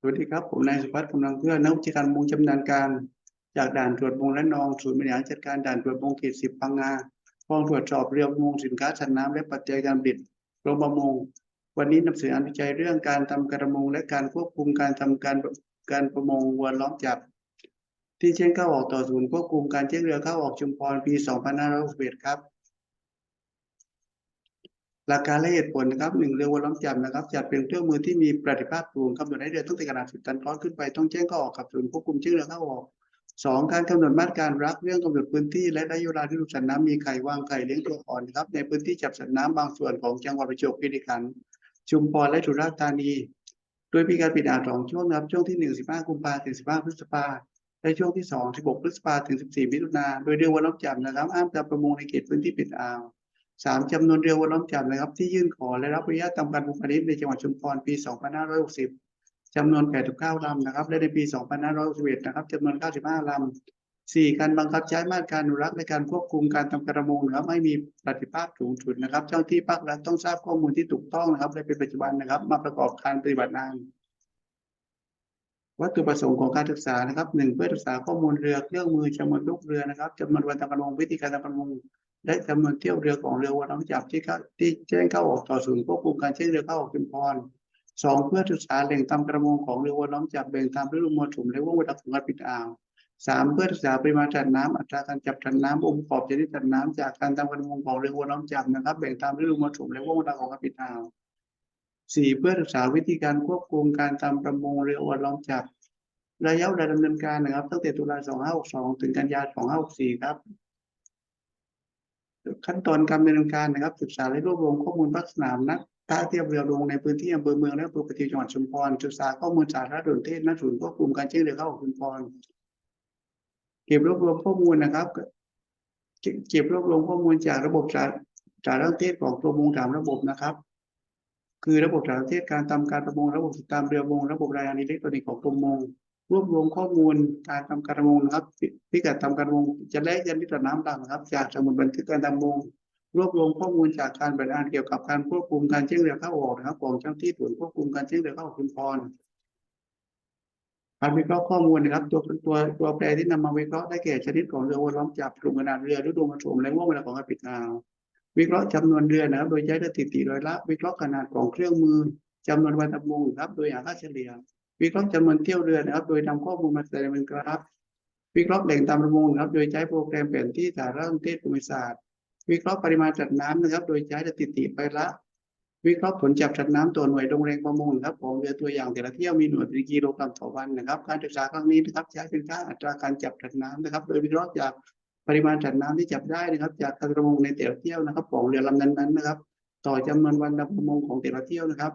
สวัสดีครับ ผมนายสุพัฒน์กำลังเพื่อนักวิชาการระมงชำนาญการ จากด่านตรวจมงและนองศูนย์บริหารจัดการด่านตรวจมงเขตสิบพังงาห้องตรวจสอบเรือประมงสินค้าสัตว์น้ำและปัจจัยการผลิตกรมประมง วันนี้นำเสนอวิจัยเรื่องการทำการประมงและการควบคุมการทำการการประมงวัวล้อมจับ ที่แจ้งเข้าออกต่อศูนย์ควบคุมการแจ้งเรือเข้าออกชุมพรปี 2561ครับ หลักการและเหตุผลนะครับหนึ่งเรือวัวล้อมจับนะครับ จัดเป็นเครื่องมือที่มีประสิทธิภาพสูงกำหนดให้เรือตั้งแต่ขนาดสิบตันร้อนขึ้นไปต้องแจ้งเข้าออกกับศูนย์ควบคุมชื่อเรือเข้าออกสองการกำหนดมาตรการรักเรื่องกำหนดพื้นที่และระยะเวลาที่ลูกสัตว์น้ำมีไข่วางไข่เลี้ยงตัวอ่อนนะครับในพื้นที่จับสัตว์น้ำบางส่วนของจังหวัดประจวบคีรีขันธ์ชุมพรและสุราษฎร์ธานี โดยมีการปิดอ่านสองช่วงนะครับช่วงที่หนึ่งสิบห้ากุมภาถึงสิบห้าพฤษภาและช่วงที่สองสิบหกพฤษภาถึงสิบสี่มิถุนาโดยเรือวัวล้อมจับนะครับห้ามจับประมงในเขตพื้นที่ปิดอ่าว สามจำนวนเรือวนล้อมจับนะครับ ที่ยื่นขอและรับอนุญาตทำการบุกพาณิชย์ในจังหวัดชุมพรปี 2560จำนวน 89 ลำนะครับ และในปี 2561นะครับจำนวน 95 ลำสี่การบังคับใช้มาตรการอนุรักษ์ในการควบคุมการทำการประมงนะครับไม่มีประสิทธิภาพสูงสุดนะครับ เจ้าหน้าที่ภาครัฐต้องทราบข้อมูลที่ถูกต้องนะครับและเป็นปัจจุบันนะครับ มาประกอบการปฏิบัติงานวัตถุประสงค์ของการศึกษานะครับหนึ่งเพื่อศึกษาข้อมูลเรือเครื่องมือจำนวนลูกเรือนะครับจำนวนวันทำประมงวิธีการทำประมง และจำนวนเที่ยวเรือของเรือวัวน้ำจับที่เข้าที่แจ้งเข้าออกต่อศูนย์ควบคุมการใช้เรือเข้าออกชุมพรสองเพื่อศึกษาแหล่งทำประมงของเรือวัวน้ำจับแบ่งตามฤดูมรสุมและว่างเวลาของการปิดอ่าวสามเพื่อศึกษาปริมาณสัตว์น้ำอัตราการจับสัตว์น้ำองค์ประกอบชนิดสัตว์น้ำจากการทำประมงของเรือวัวน้ำจับนะครับ แบ่งตามฤดูมรสุมและว่างเวลาของการปิดอ่าวสี่เพื่อศึกษาวิธีการควบคุมการทำประมงเรือวัวล้อมจับ ระยะเวลาดำเนินการนะครับตั้งแต่ตุลา2562 ถึงกันยา2564 ครับ ขั้นตอนการดำเนินการนะครับ ศึกษาและรวบรวมข้อมูลภาคสนามนักท่าเทียบเรือลงในพื้นที่อำเภอเมืองและอำเภอกระทิวจังหวัดชุมพรศึกษาข้อมูลจากระดับประเทศณศูนย์ควบคุมการเชื่อเรือเข้าออชุมพรเก็บรวบรวมข้อมูลนะครับ เก็บรวบรวมข้อมูลจากระบบสารสารเทศของกรมประมงสามระบบนะครับ คือระบบสารเทศการทำการประมงระบบติดตามเรือประมงระบบรายงานอิเล็กทรอนิกส์ของกรมประมง รวบรวมข้อมูลการทำการประมงนะครับพิกัดทำการประมงจะและยันนิตน้ำหลักนะครับ จากสมุดบันทึกการทำประมงรวบรวมข้อมูลจากการบรรยายเกี่ยวกับการควบคุมการเชื่อมเรือเข้าออกนะครับของเจ้าหน้าที่ศูนย์ควบคุมการเชื่อมเรือเข้าออกคุณพรการวิเคราะห์ข้อมูลนะครับ ตัวตัวตัวแปรที่นำมาวิเคราะห์ได้แก่ชนิดของเรือวนล้อมจับกลุ่มขนาดเรือฤดูมรสุมและว่างเวลาของการปิดอ่าววิเคราะห์จำนวนเรือนะครับ โดยใช้สถิติโดยละวิเคราะห์ขนาดของเครื่องมือจำนวนวันทำประมงครับ โดยหาค่าเฉลี่ย วิเคราะห์จำนวนเที่ยวเรือนะครับ โดยนำข้อมูลมาแสดงเป็นกราฟ วิเคราะห์แหล่งตามประมงนะครับ โดยใช้โปรแกรมแผนที่สารสนเทศภูมิศาสตร์ วิเคราะห์ปริมาณสัตว์น้ำนะครับ โดยใช้สถิติไปละ วิเคราะห์ผลจับสัตว์น้ำตัวหน่วยลงแรงประมงนะครับของเรือตัวอย่างแต่ละเที่ยวมีหน่วยเป็นกิโลกรัมต่อวันนะครับ การศึกษาครั้งนี้นะครับใช้เป็นค่าอัตราการจับสัตว์น้ำนะครับ โดยวิเคราะห์จากปริมาณสัตว์น้ำที่จับได้นะครับ จากการประมงในแต่ละเที่ยวนะครับ ของเรือลำนั้นๆนะครับ ต่อจำนวนวันประมงของแต่ละเที่ยวนะครับ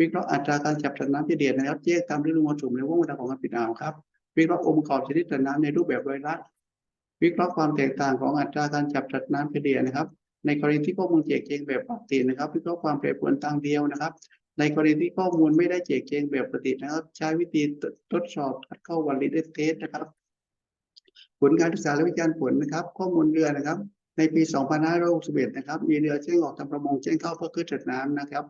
วิเคราะห์อัตราการจับสัตว์น้ำเฉลี่ยนะครับแยกตามฤดูมรสุมและว่างเวลาของการปิดอ่าวครับ วิเคราะห์องค์ประกอบชนิดสัตว์น้ำในรูปแบบรายละวิเคราะห์ความแตกต่างของอัตราการจับสัตว์น้ำเฉลี่ยนะครับ ในกรณีที่ข้อมูลแจกแจงแบบปกตินะครับ วิเคราะห์ความแปรปรวนทางเดียวนะครับ ในกรณีที่ข้อมูลไม่ได้แจกแจงแบบปกตินะครับ ใช้วิธีทดสอบคัดเข้าวันลิเดเทสนะครับผลการศึกษาและวิจารณ์ผลนะครับ ข้อมูลเรือนะครับ ในปี 2561 นะครับ มีเรือแจ้งออกทำประมงแจ้งเข้าเพื่อขึ้นจัดน้ำนะครับ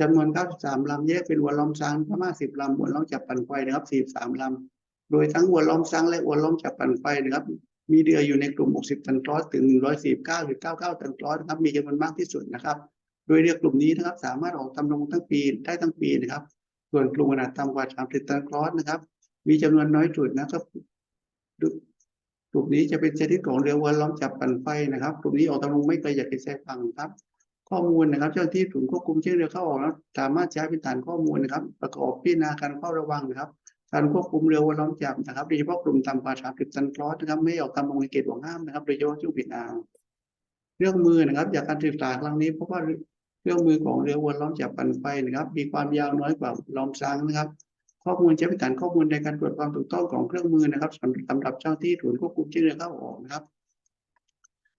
จำนวน 93 ลำแยกเป็นวัวล้อมช้างประมาณ10 ลำวัวล้อมจับปั่นไฟนะครับ 43 ลำ โดยทั้งวัวล้อมช้างและวัวล้อมจับปั่นไฟนะครับ มีเรืออยู่ในกลุ่ม 60 ตันกรอสถึง 149หรือ99 ตันกรอสนะครับ มีจำนวนมากที่สุดนะครับ โดยเรือกลุ่มนี้นะครับสามารถออกทำรงทั้งปีได้ทั้งปีนะครับ ส่วนกลุ่มขนาดต่ำกว่า 30 ตันกรอสนะครับ มีจำนวนน้อยสุดนะครับกลุ่มนี้จะเป็นชนิดของเรือวัวล้อมจับปั่นไฟนะครับ กลุ่มนี้ออกทำรงไม่ไกลจากชายฝั่งครับ ข้อมูลนะครับ เจ้าหน้าที่ศูนย์ควบคุมเชื่อเรือเข้าออกแล้วสามารถใช้เป็นฐานข้อมูลนะครับ ประกอบพิจารณาการเฝ้าระวังนะครับ การควบคุมเรือวัวล้อมจับนะครับโดยเฉพาะกลุ่มต่ำกว่า30ตันกรอสนะครับ ไม่ออกทำประมงในเขตห่วงห้ามนะครับโดยเฉพาะช่วงปิดอ่าวเรื่องมือนะครับ จากการศึกษาครั้งนี้พบว่าเครื่องมือของเรือวัวล้อมจับปั่นไฟนะครับ มีความยาวน้อยกว่าล้อมช้างนะครับ ข้อมูลจะเป็นฐานข้อมูลในการตรวจความถูกต้องของเครื่องมือนะครับสำสำหรับเจ้าหน้าที่ศูนย์ควบคุมเชื่อเรือเข้าออกนะครับ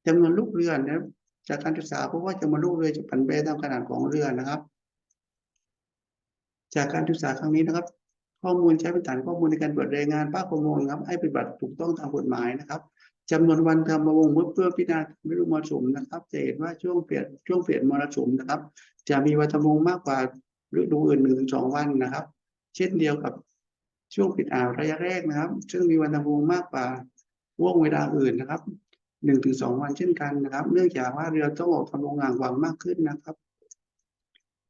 จำนวนลูกเรือนะครับ จากการศึกษาพบว่าจำนวนลูกเรือจะผันแปรตามขนาดของเรือนะครับ จากการศึกษาครั้งนี้นะครับ ข้อมูลใช้เป็นฐานข้อมูลในการตรวจรายงานภาคประมงนะครับ ให้ปฏิบัติถูกต้องตามกฎหมายนะครับจำนวนวันทำประมงเมื่อเพื่อพิจารณาฤดูมรสุมนะครับจะเห็นว่าช่วงเปลี่ยนช่วงเปลี่ยนมรสุมนะครับ จะมีวันทำประมงมากกว่าฤดูอื่นหนึ่งถึงสองวันนะครับ เช่นเดียวกับช่วงปิดอ่าวระยะแรกนะครับ ซึ่งมีวันทำวงมากกว่าว่วงเวลาอื่นนะครับ หนึ่งถึงสองวันเช่นกันนะครับ เนื่องจากว่าเรือต้องออกทำวงห่างวังมากขึ้นนะครับ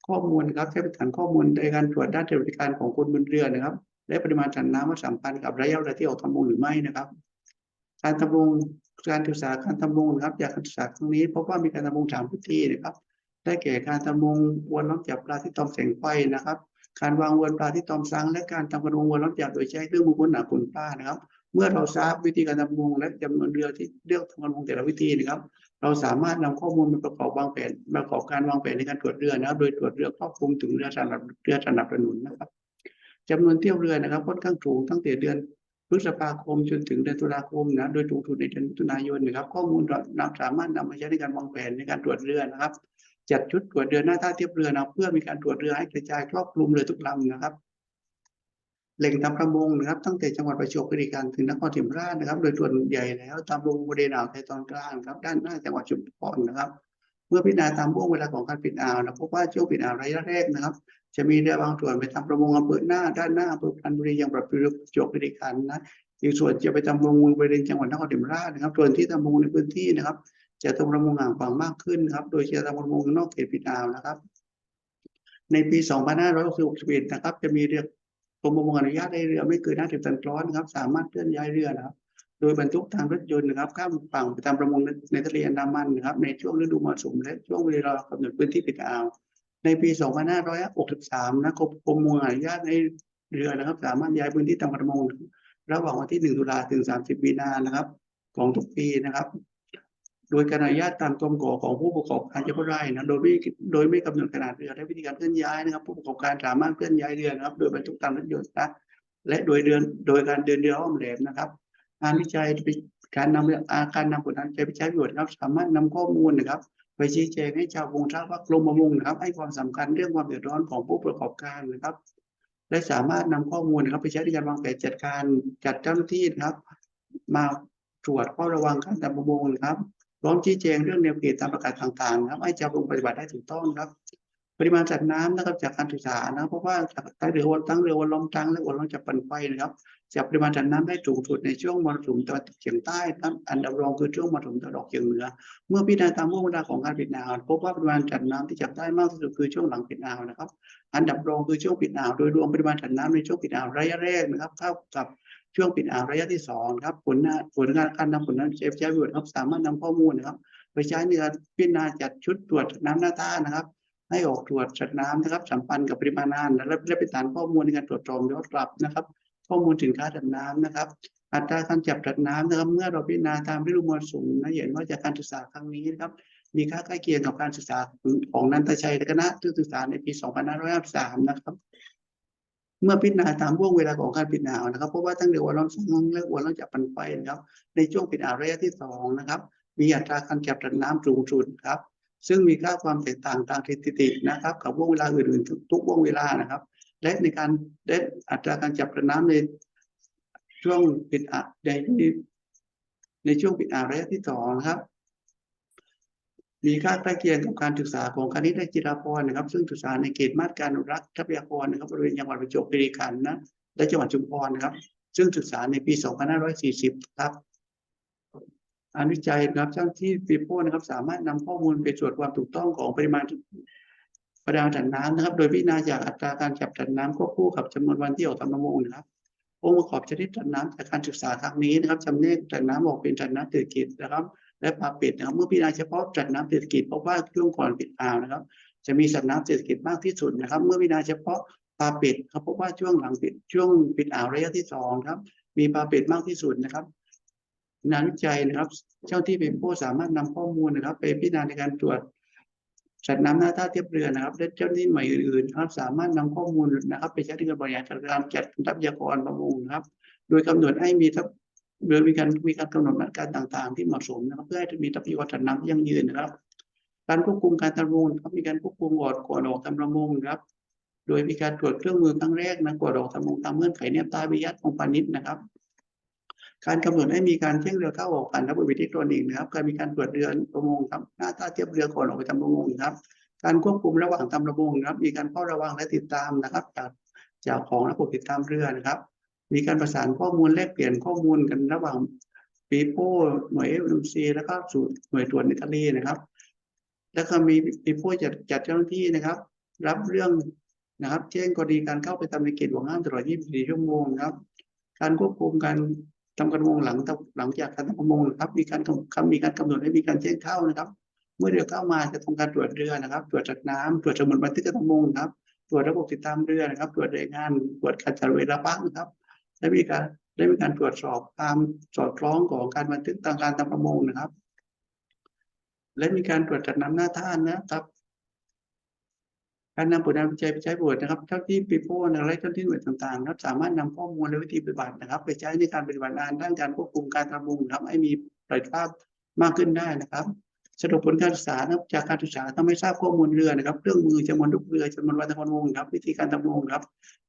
ข้อมูลครับใช้เป็นฐานข้อมูลในการตรวจด้านบริการของคนบนเรือนะครับ และปริมาณถันน้ำว่าสัมพันธ์กับระยะเวลาที่ออกทำวงหรือไม่นะครับ การทำวงการศึกษาการทำวงนะครับ จากการศึกษาครั้งนี้พบว่ามีการทำวงสามพื้นที่นะครับ ได้แก่การทำวงวนล้อมจับปลาที่ตอมแสงไฟนะครับ การวางวนปลาที่ตอมซังและการทำกระวงวนล้อมจับโดยใช้เครื่องมือพ่นหนาขุนปลานะครับ เมื่อเราทราบวิธีการทำวงและจำนวนเรือที่เลือกทำกระวงแต่ละวิธีนะครับ เราสามารถนำข้อมูลมาประกอบวางแผนประกอบการวางแผนในการตรวจเรือนะครับ โดยตรวจเรือครอบคลุมถึงเรือสนับเรือสนับสนุนนะครับจำนวนเที่ยวเรือนะครับค่อนข้างสูงตั้งแต่เดือนพฤษภาคมจนถึงเดือนตุลาคมนะโดยสูงสุดในเดือนมิถุนายนนะครับ ข้อมูลเราสามารถนำมาใช้ในการวางแผนในการตรวจเรือนะครับ จัดชุดตรวจเรือหน้าท่าเทียบเรือนะเพื่อมีการตรวจเรือให้กระจายครอบคลุมเรือทุกลำนะครับ แหล่งทำประมงนะครับ ตั้งแต่จังหวัดประจวบคีรีขันธ์ถึงนครศรีธรรมราชนะครับ โดยส่วนใหญ่แล้วตามลงบริเวณอ่าวไทยตอนกลางครับ ด้านหน้าจังหวัดชุมพรนะครับ เมื่อพิจารณาตามช่วงเวลาของการปิดอ่าวนะพบว่าช่วงปิดอ่าวระยะแรกนะครับ จะมีเรือบางส่วนไปทำประมงอำเภอหน้าด้านหน้าอำเภอพันบุรียังประจวบคีรีขันธ์นะอีกส่วนจะไปทำประมงบริเวณจังหวัดนครศรีธรรมราชนะครับ ส่วนที่ทำประมงในพื้นที่นะครับ จะทำประมงห่างฝั่งมากขึ้นครับ โดยจะทำประมงนอกเขตปิดอ่าวนะครับ ในปี 2561 นะครับ จะมีเรือ รมประมงอนุญาตให้เรือไม่เกิน50ตันร้อนนะครับ สามารถเคลื่อนย้ายเรือนะครับ โดยบรรทุกทางรถยนต์นะครับ ข้ามฝั่งไปทำประมงในทะเลอันดามันนะครับ ในช่วงฤดูมรสุมและช่วงเวลากำหนดพื้นที่ปิดอ่าว ในปี 2563 นะกรมประมงอนุญาตให้เรือนะครับ สามารถย้ายพื้นที่ทำประมง ระหว่างวันที่ 1 ตุลาถึง 30 มีนานะครับ ของทุกปีนะครับ โดยการอนุญาตตามกรมก่อของผู้ประกอบการเฉพาะรายนะโดยไม่โดยไม่กำหนดขนาดเรือและวิธีการเคลื่อนย้ายนะครับ ผู้ประกอบการสามารถเคลื่อนย้ายเรือนะครับ โดยบรรทุกตามรถยนต์นะและโดยเดินโดยการเดินเรืออ้อมแหลมนะครับงานวิจัยการนำอาการนำผลงานวิจัยไปใช้ประโยชน์ครับ สามารถนำข้อมูลนะครับ ไปชี้แจงให้ชาวประมงทราบว่ากรมประมงนะครับ ให้ความสำคัญเรื่องความเดือดร้อนของผู้ประกอบการนะครับและสามารถนำข้อมูลนะครับไปใช้ในการวางแผนจัดการจัดเจ้าหน้าที่นะครับ มาตรวจเฝ้าระวังการทำประมงนะครับ ร้อมชี้แจงเรื่องแนวเขตตามประกาศต่างๆนะครับให้ชาวประมงปฏิบัติได้ถูกต้องครับ ปริมาณจัดน้ำนะครับจากการศึกษานะเพราะว่าจากใต้เรือวนตั้งเรือวนล้อมตั้งและวนล้อมจะปันไฟนะครับจากปริมาณสัตว์น้ำได้สูงสุดในช่วงมรสุมตะวันตกเฉียงใต้ครับอันดับรองคือช่วงมรสุมตะวันออกเฉียงเหนือ เมื่อพิจารณาตามห่วงเวลาของการปิดอ่าวพบว่าปริมาณสัตว์น้ำที่จับได้มากที่สุดคือช่วงหลังปิดอ่าวนะครับ อันดับรองคือช่วงปิดอ่าวโดยรวมปริมาณสัตว์น้ำในช่วงปิดอ่าวระยะแรกนะครับเท่ากับช่วงปิดอ่าวระยะที่สองครับผลงานผลงานการนำผลนั้นใช้ใช้ประโยชน์ครับสามารถนำข้อมูลนะครับไปใช้ในการพิจารณาจัดชุดตรวจน้ำหน้าท่านะครับให้ออกตรวจสัตว์น้ำนะครับสัมพันธ์กับปริมาณน้ำและและเป็นฐานข้อมูลในการตรวจสอบย้อนกลับนะครับ ข้อมูลสินค้าสัตว์น้ำนะครับ อัตราการจับสัตว์น้ำนะครับ เมื่อเราพิจารณาตามฤดูมรสุมนะเห็นว่าจากการศึกษาครั้งนี้นะครับ มีค่าใกล้เคียงกับการศึกษาของนันทชัยและคณะศึกษาในปี 2553 นะครับ เมื่อพิจารณาตามช่วงเวลาของการปิดอ่าวนะครับ เพราะว่าตั้งแต่วันร้อนสองและวันร้อนจับปันไฟนะครับ ในช่วงปิดอ่าวระยะที่สองนะครับ มีอัตราการจับสัตว์น้ำสูงสุดครับซึ่งมีค่าความแตกต่างตามสถิตินะครับ กับวงเวลาอื่นๆทุกทุกวงเวลานะครับ และในการได้อัตราการจับสัตว์น้ำในช่วงปิดอ่าในในช่วงปิดอ่าวระยะที่สองนะครับ มีค่าใกล้เคียงกับการศึกษาของคณิตจิราพรนะครับ ซึ่งศึกษาในเขตมาตรการอนุรักษ์ทรัพยากรนะครับบริเวณจังหวัดประจวบคีรีขันธ์นะและจังหวัดชุมพรนะครับ ซึ่งศึกษาในปี 2540 ครับงานวิจัยนะครับเจ้าที่ปีโป้นะครับ สามารถนำข้อมูลไปตรวจความถูกต้องของปริมาณ ปริมาณสัตว์น้ำนะครับ โดยพิจารณาจากอัตราการจับสัตว์น้ำควบคู่กับจำนวนวันที่ออกทำประมงนะครับองค์ประกอบชนิดสัตว์น้ำจากการศึกษาครั้งนี้นะครับจำแนกสัตว์น้ำออกเป็นสัตว์น้ำเศรษฐกิจนะครับ และปลาเป็ดนะครับเมื่อพิจารณาเฉพาะสัตว์น้ำเศรษฐกิจพบว่าช่วงก่อนปิดอ่าวนะครับ จะมีสัตว์น้ำเศรษฐกิจมากที่สุดนะครับ เมื่อพิจารณาเฉพาะปลาเป็ดครับพบว่าช่วงหลังปิดช่วงปิดอ่าวระยะที่สองครับ มีปลาเป็ดมากที่สุดนะครับงานวิจัยนะครับ เจ้าที่เป็นผู้สามารถนำข้อมูลนะครับ ไปพิจารณาในการตรวจ สัตว์น้ำหน้าท่าเทียบเรือนะครับและเจ้าหน้าที่ใหม่อื่นๆครับสามารถนำข้อมูลนะครับ ไปใช้ในการบริหารจัดการจัดทรัพยากรประมงครับ โดยกำหนดให้มีทัพโดยมีการมีการกำหนดมาตรการต่างๆ ที่เหมาะสมนะครับเพื่อให้มีทรัพยากรสัตว์น้ำที่ยั่งยืนนะครับ การควบคุมการทำประมงนครับมีการควบคุมก่อนก่อนออกทำประมงครับ โดยมีการตรวจเครื่องมือครั้งแรกนะก่อนออกทำประมงตามเงื่อนไขแนบใต้วิยัตของพาณิชย์นะครับ การกำหนดให้มีการเที่ยงเรือเข้าออกผ่านระบบอิเล็กทรอนิกส์นะครับ การมีการตรวจเรือประมงครับหน้าท่าเทียบเรือก่อนออกไปทำประมงครับ การควบคุมระหว่างทำประมงนะครับ มีการเฝ้าระวังและติดตามนะครับ จากจากของระบบติดตามเรือนะครับ มีการประสานข้อมูลแลกเปลี่ยนข้อมูลกันระหว่างปีโป้หน่วยเอ็มซีแล้วก็สูตรหน่วยตรวจในทะเลนะครับ แล้วก็มีปีโป้จัดจัดเจ้าหน้าที่นะครับ รับเรื่องนะครับแจ้งกรณีการเข้าไปทำในเขตห่วงห้ามตลอด 24 ชั่วโมงครับ การควบคุมการ ทำการประมงหลังหลังจากการทำประมงนะครับ มีการกำคำมีการกำหนดให้มีการแจ้งเข้านะครับ เมื่อเรือเข้ามาจะทำการตรวจเรือนะครับ ตรวจจากน้ำตรวจสมุดบันทึกการประมงครับ ตรวจระบบติดตามเรือนะครับ ตรวจรายงาน ตรวจการจัดเวลาพักนะครับและมีการได้มีการตรวจสอบความสอดคล้องของการบันทึกทางการทำประมงนะครับ และมีการตรวจจัดน้ำหน้าท่านนะครับ การนำผลงานวิจัยไปใช้ประโยชน์นะครับเจ้าที่ปีโป้นะครับและเจ้าที่หน่วยต่างๆนะครับสามารถนำข้อมูลและวิธีปฏิบัตินะครับ ไปใช้ในการปฏิบัติงานด้านการควบคุมการทำประมงครับให้มีประสิทธิภาพมากขึ้นได้นะครับสรุปผลการศึกษานะครับจากการศึกษาทำให้ทราบข้อมูลเรือนะครับเครื่องมือจำนวนลูกเรือจำนวนวันทำประมงครับ วิธีการทำประมงครับ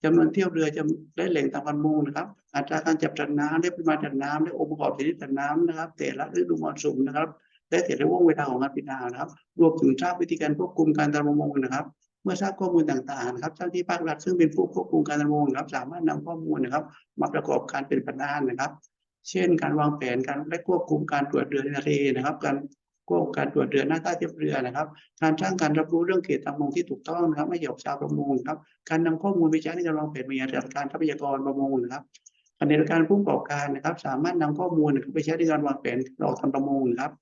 จำนวนเที่ยวเรือจำและแหล่งทำประมงนะครับอัตราการจับจัดน้ำและปริมาณจัดน้ำและองค์ประกอบชนิดจัดน้ำนะครับ แต่ละฤดูมรสุมนะครับและแต่ละวงเวลาของการปิดนานะครับ รวมถึงทราบวิธีการควบคุมการทำประมงนะครับ มื่อทราบข้อมูลต่างๆนะครับเจ้าที่ภาครัฐซึ่งเป็นผู้ควบคุมการทำประมงนะครับสามารถนำข้อมูลนะครับ มาประกอบการเป็นปัญหานนะครับ เช่น การวางแผนการและควบคุมการตรวจเรือในทะเลนะครับ การควบคุมการตรวจเรือหน้าใต้เทียบเรือนะครับ การสร้างการรับรู้เรื่องเขตทางประมงที่ถูกต้องนะครับไม่เกี่ยวกับชาวประมงครับการนำข้อมูลไปใช้ในการวางแผนบริหารจัดการทรัพยากรประมงนะครับขณะเดียวกันผู้ประกอบการนะครับ สามารถนำข้อมูลนะครับไปใช้ในการวางแผนเราทำประมงนะครับ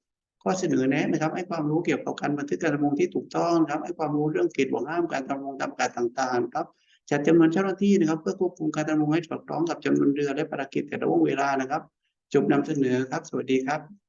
ข้อเสนอแนะนะครับ ให้ความรู้เกี่ยวกับการบันทึกการประมงที่ถูกต้องครับ ให้ความรู้เรื่องเขตห่วงห้ามการดำประมงตามประกาศต่างๆครับจัดจำนวนเจ้าหน้าที่นะครับ เพื่อควบคุมการดำประมงให้สอดคล้องกับจำนวนเรือและภารกิจแต่ละวงเวลานะครับ จบนำเสนอครับ สวัสดีครับ